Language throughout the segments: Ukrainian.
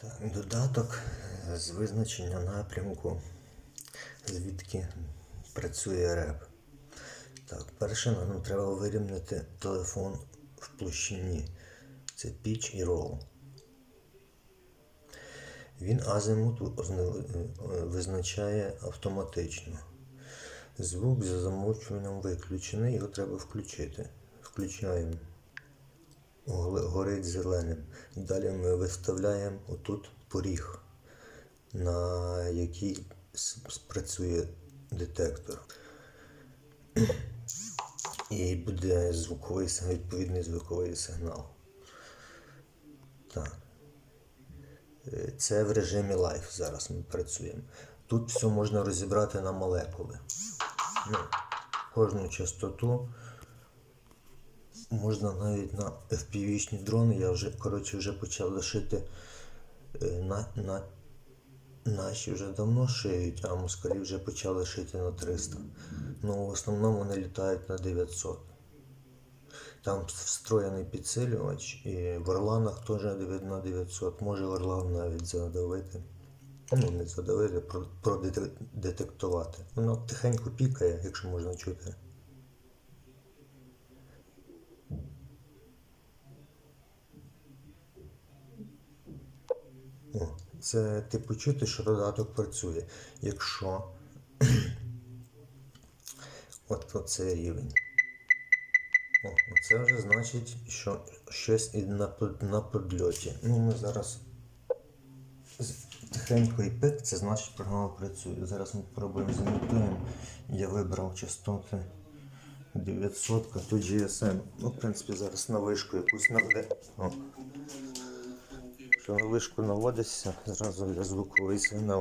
Так, додаток з визначення напрямку, звідки працює реп. Так, перше нам треба вирівняти телефон в площині. Це pitch і roll. Він азимут визначає автоматично. Звук за замовчуванням виключений, його треба включити. Включаємо. Горить зеленим. Далі ми виставляємо отут поріг, на який спрацює детектор. І буде звуковий, відповідний звуковий сигнал. Так. Е, Це в режимі Live зараз ми працюємо. Тут все можна розібрати на молекули. Ну, кожну частоту можна навіть на FPV-шні дрони. Я вже, коротше, вже почав лишити е, на, на, наші вже давно шиють, а москалі вже почали шити на 300. Ну, в основному вони літають на 900. Там встроєний підсилювач, і в Орланах теж на 900. Може Орлан навіть задавити. Ну, не задавити, продетектувати. Воно тихенько пікає, якщо можна чути. Це типу чути, що додаток працює. Якщо от оце рівень. О, це вже значить, що щось і на, на подльоті. Ну, ми зараз тихенько і пик, це значить програма працює. Зараз ми спробуємо зімітуємо. Я вибрав частоти 900, тут GSM. Ну, в принципі, зараз на вишку якусь наведе. Що на вишку наводишся, зразу я звуковий сигнал.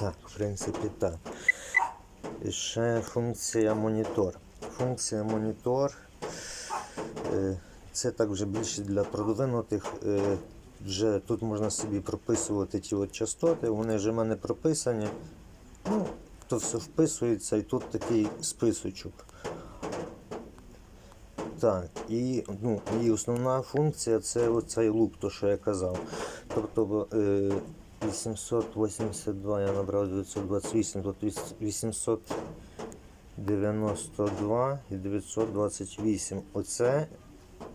Так, в принципі, так. І ще функція монітор. Функція монітор. е, Це так вже більше для продвинутих. е, Вже тут можна собі прописувати ті от частоти, вони вже в мене прописані. Ну, то все вписується і тут такий списочок. Так, і, ну, і основна функція це оцей луп, то що я казав. Тобто е, 882 я набрав 928, тут 892 і 928. Оце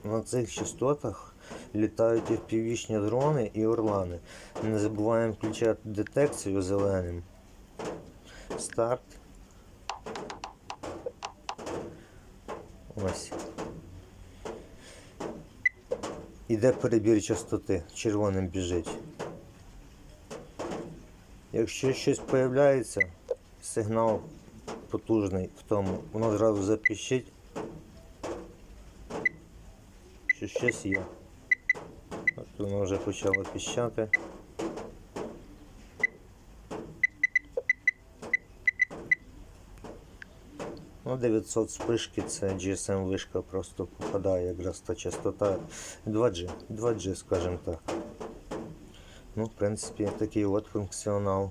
на цих частотах літають і впівічні дрони і орлани. Не забуваємо включати детекцію зеленим. Старт. Ось. Іде перебір частоти, червоним біжить. Якщо щось появляється, сигнал потужний в тому, воно зразу запіщить, що щось є. От воно вже почало піщати. Ну, 900 спишки це GSM вишка просто попадає якраз та частота 2G, 2G, скажімо так. Ну, в принципі, такий от функціонал.